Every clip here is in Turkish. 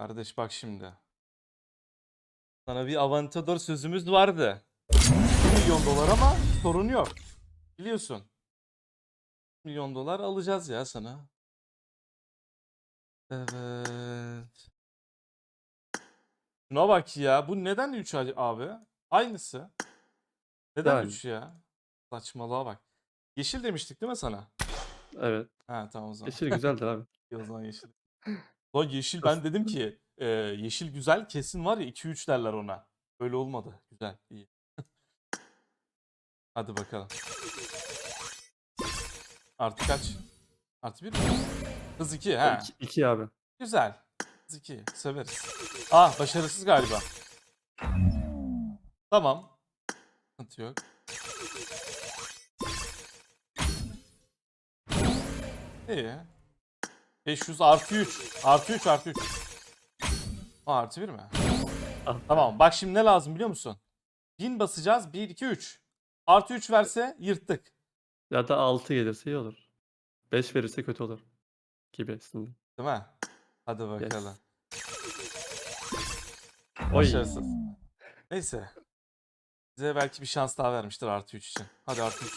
Kardeş bak şimdi. Sana bir Avantador sözümüz vardı. 1 milyon dolar ama sorun yok. Biliyorsun. 1 milyon dolar alacağız ya sana. Evet. Şuna bak ya. Bu neden 3 abi? Aynısı. Neden Yani. 3 ya? Saçmalığa bak. Yeşil demiştik değil mi sana? Evet. Ha tamam o zaman. Yeşil güzeldir abi. İyi o zaman yeşil. Lan yeşil ben dedim ki e, yeşil güzel kesin var ya 2-3 derler ona. Öyle olmadı. Güzel iyi. Hadi bakalım. Artı kaç? Artı bir mi? Hız 2 ha. İki, iki abi. Güzel. Hız 2 severiz. Ah başarısız galiba. Tamam. Sıkıntı yok. İyi. 500 artı 3. Artı 3 artı 3. Aa, artı 1 mi? Tamam bak şimdi ne lazım biliyor musun? 1000 basacağız 1 2 3. Artı 3 verse yırttık. Ya da 6 gelirse iyi olur. 5 verirse kötü olur. Gibisinden. Değil mi? Hadi Yes. bakalım. Oy. Başarısız. Neyse. Bize belki bir şans daha vermiştir artı 3 için. Hadi artı 3.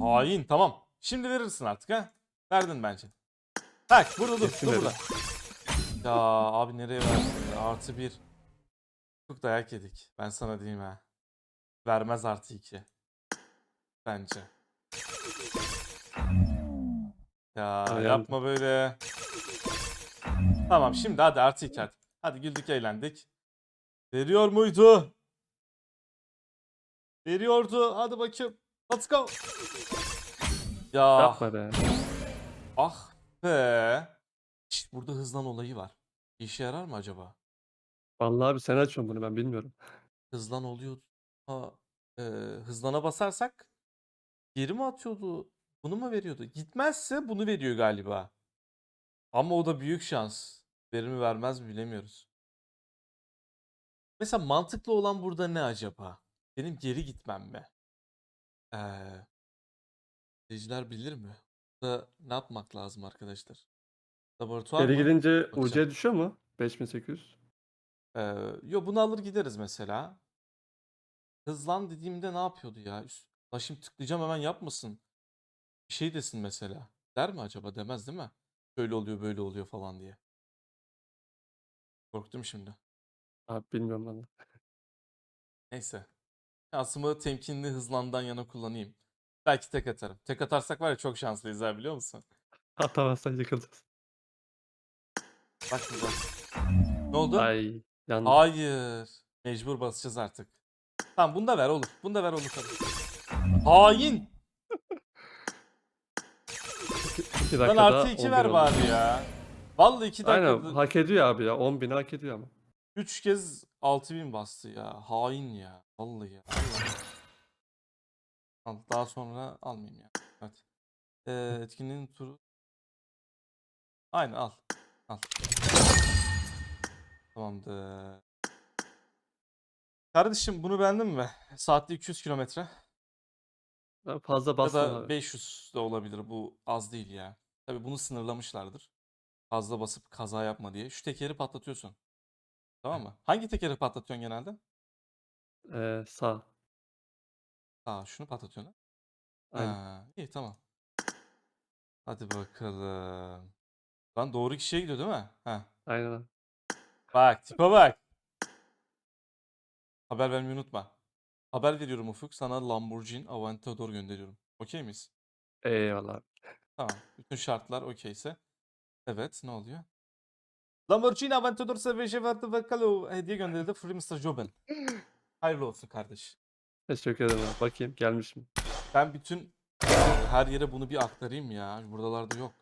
Hain tamam. Şimdi verirsin artık ha. Verdin bence. Tak burada dur. Kesin Dur burada. veririm. Ya abi nereye verdin ya? Artı 1. Çok dayak yedik. Ben sana diyeyim ha. Vermez artı 2. Bence. Ya Ay, yapma böyle. Tamam şimdi hadi artı 2 hadi. Hadi güldük eğlendik. Veriyor muydu? Veriyordu. Hadi bakayım. Let's go. Ya Yapma be. Ah be. Şşt, burada hızlan olayı var. İşe yarar mı acaba? Vallahi abi sen açıyorsun bunu ben bilmiyorum. Hızlan oluyordu. Ha, e, hızlana basarsak geri mi atıyordu? Bunu mu veriyordu? Gitmezse bunu veriyor galiba. Ama o da büyük şans. Verir mi vermez mi bilemiyoruz. Mesela mantıklı olan burada ne acaba? Benim geri gitmem mi? Ee, izleyiciler bilir mi? Burada ne yapmak lazım arkadaşlar? Laboratuvar Geri mı? gidince Bakacağım. UC düşüyor mu? 5800. Ee, yo bunu alır gideriz mesela. Hızlan dediğimde ne yapıyordu ya? Üst, şimdi tıklayacağım hemen yapmasın. Bir şey desin mesela. Der mi acaba? Demez değil mi? Şöyle oluyor böyle oluyor falan diye. Korktum şimdi. Abi bilmiyorum ben de. Neyse. Şansımı temkinli hızlandan yana kullanayım. Belki tek atarım. Tek atarsak var ya çok şanslıyız ha biliyor musun? Atamazsan yıkılacağız. Bak burada. Ne oldu? Ay yanlış. Hayır. Mecbur basacağız artık. Tamam bunu da ver olur. Bunu da ver olur tabii. Hain. 2 Lan dakikada artı 2 ver 11 oldu. bari ya. Vallahi 2 Aynen dakikada hak ediyor abi ya. 10 bin hak ediyor ama. 3 kez 6000 bastı ya. Hain ya. Vallahi ya. Vallahi. Al, daha sonra almayayım ya. Evet. Ee, etkinliğin turu. Aynen al. Al. Tamamdır. Kardeşim bunu beğendin mi? Saatte 200 kilometre. Ben fazla Ya da abi. 500 de olabilir. Bu az değil ya. Tabii bunu sınırlamışlardır. Fazla basıp kaza yapma diye. Şu tekeri patlatıyorsun. Tamam mı? Hangi tekeri patlatıyorsun genelde? Ee, sağ. Aa şunu patlatıyorsun. ha? Aynen. Ha, iyi tamam. Hadi bakalım. Lan doğru kişiye gidiyor değil mi? Ha. Aynen abi. Bak tipe bak. Haber vermeyi unutma. Haber veriyorum Ufuk. Sana Lamborghini Aventador gönderiyorum. Okey miyiz? Eyvallah abi. Tamam. Bütün şartlar okeyse. Evet ne oluyor? Lamborghini Aventador Savage Aventador hediye gönderildi. Free Mr. Jobin. Hayırlı olsun kardeş. Teşekkür ederim. Bakayım gelmiş mi? Ben bütün her yere bunu bir aktarayım ya. Buralarda yok.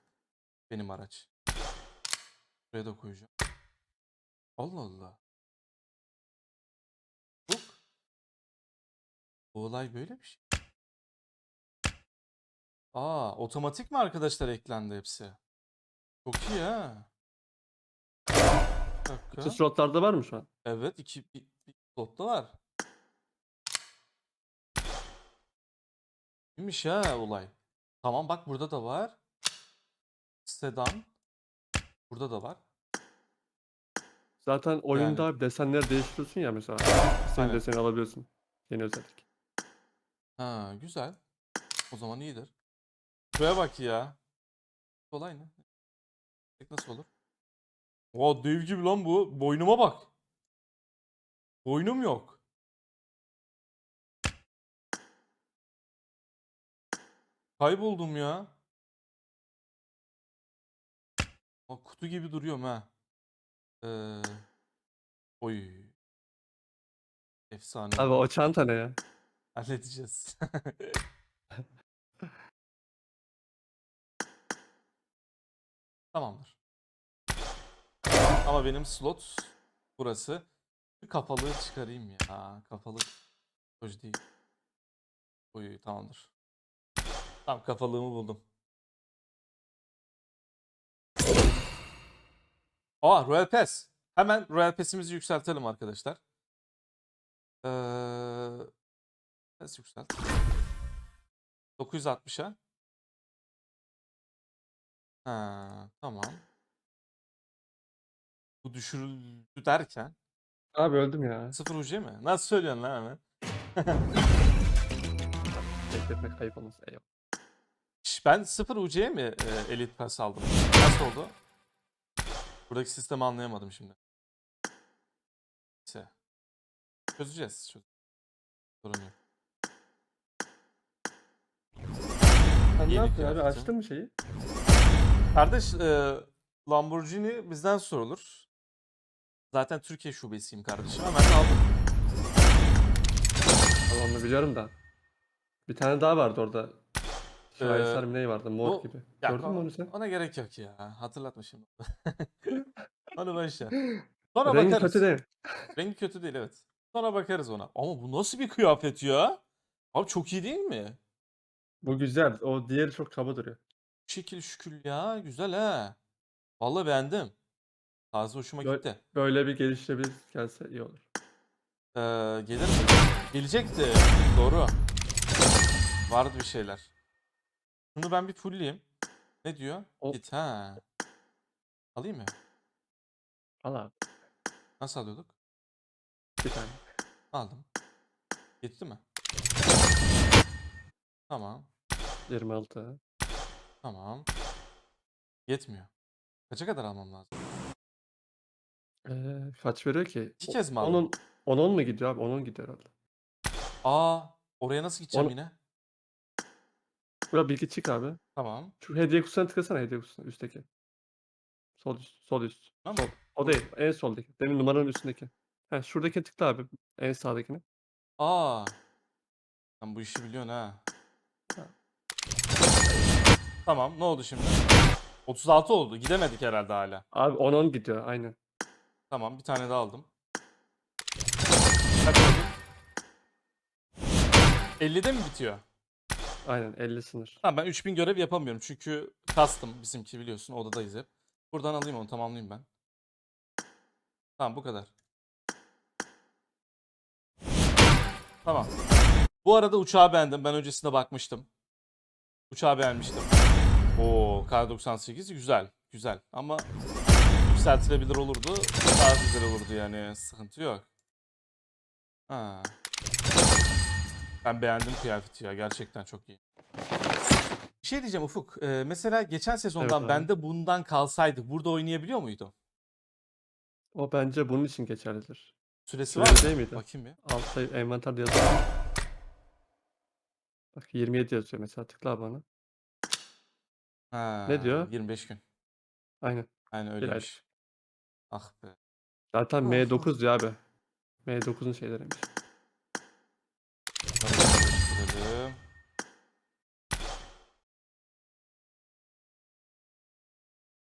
Benim araç. Buraya da koyacağım. Allah Allah. Bak. Bu olay böyle bir şey. Aa, otomatik mi arkadaşlar eklendi hepsi? Çok iyi ha. Bir dakika. Bütün slotlarda var mı şu an? Evet, iki bir, bir slotta var. İyiymiş ha olay. Tamam bak burada da var. Sedan. Burada da var. Zaten oyunda Yani. abi desenleri değiştiriyorsun ya mesela. İstediğin Aynen. deseni alabiliyorsun. Yeni özellik. Ha, güzel. O zaman iyidir. Şuraya bak ya. Kolay ne? Tek Nasıl olur? Oha dev gibi lan bu. Boynuma bak. Boynum yok. Kayboldum ya. Bak kutu gibi duruyorum ha. Ee, oy. Efsane. Abi o çanta ne ya? Halledeceğiz. Tamamdır. Ama benim slot burası. Bir kafalığı çıkarayım ya. Kafalık hoş değil. Oy tamamdır. Tam kafalığımı buldum. Aa Royal Pass. Hemen Royal Pass'imizi yükseltelim arkadaşlar. Ee, Pass yükselt. 960'a. Ha, tamam. Bu düşürüldü derken Abi öldüm ya. 0 UC mi? Nasıl söylüyorsun lan hemen? Bekletmek ayıp olmaz. Eyvallah. Ben 0 UC'ye mi e, Elite Pass aldım? Nasıl oldu? Buradaki sistemi anlayamadım şimdi. Neyse. Çözeceğiz. Çöz Sorun yok. Sen ne Yeni yaptın abi? kıyafetim. Açtın mı şeyi? Kardeş e, Lamborghini bizden sorulur. Zaten Türkiye şubesiyim kardeşim. Hemen aldım. Abi onu biliyorum da. Bir tane daha vardı orada. Şaheser Ee, mi ne vardı? Mor bu- gibi. Ya, Gördün mü onu sen? Ona gerek yok ya. Hatırlatma şimdi. Onu boş ver. Sonra Rengi bakarız. kötü değil. Rengi kötü değil evet. Sonra bakarız ona. Ama bu nasıl bir kıyafet ya? Abi çok iyi değil mi? Bu güzel. O diğeri çok kaba duruyor. Şekil şükür ya. Güzel ha. Vallahi beğendim. Tarzı hoşuma Gö- gitti. Böyle bir geliştirebilir gelse iyi olur. Ee, gelir mi? Gelecekti. Doğru. Vardı bir şeyler. Şunu ben bir fullleyeyim. Ne diyor? O- Git ha. Alayım mı? Al abi. Nasıl alıyorduk? Bir tane. Aldım. Gitti mi? Tamam. 26. Tamam. Yetmiyor. Kaça kadar almam lazım? Ee, kaç veriyor ki? İki kez mi aldım? Onun 10 10 mu gidiyor abi? 10 10 gidiyor herhalde. Aa, oraya nasıl gideceğim Onu- yine? Buraya bilgi çık abi. Tamam. Şu hediye kutusuna tıklasana hediye kutusuna üstteki. Sol üst. Sol üst. Tamam. Sol. O değil. En soldaki. Demin numaranın üstündeki. Heh, şuradaki tıkla abi. En sağdakine. Aa. Sen bu işi biliyorsun ha. Ha. Tamam, ne oldu şimdi? 36 oldu. Gidemedik herhalde hala. Abi 10 10 gidiyor aynen. Tamam, bir tane daha aldım. Kaç oldu? 50'de mi bitiyor? Aynen 50 sınır. Tamam ben 3000 görev yapamıyorum çünkü custom bizimki biliyorsun odadayız hep. Buradan alayım onu tamamlayayım ben. Tamam bu kadar. Tamam. Bu arada uçağı beğendim. Ben öncesinde bakmıştım. Uçağı beğenmiştim. Oo K98 güzel. Güzel ama yükseltilebilir olurdu. Daha güzel olurdu yani. Sıkıntı yok. Ha. Ben beğendim kıyafeti ya. Gerçekten çok iyi. Bir şey diyeceğim Ufuk. Ee, mesela geçen sezondan abi. bende bundan kalsaydı burada oynayabiliyor muydu? O bence bunun için geçerlidir. Süresi var Süreli mı? değil miydi? Bakayım bir. Altta envanterde yazıyor. Bak 27 yazıyor mesela tıkla bana. Ha, diyor? 25 gün. Aynen. Aynen ay. öyleymiş. Ah be. Zaten Of, M9 diyor abi. M9'un şeyleriymiş.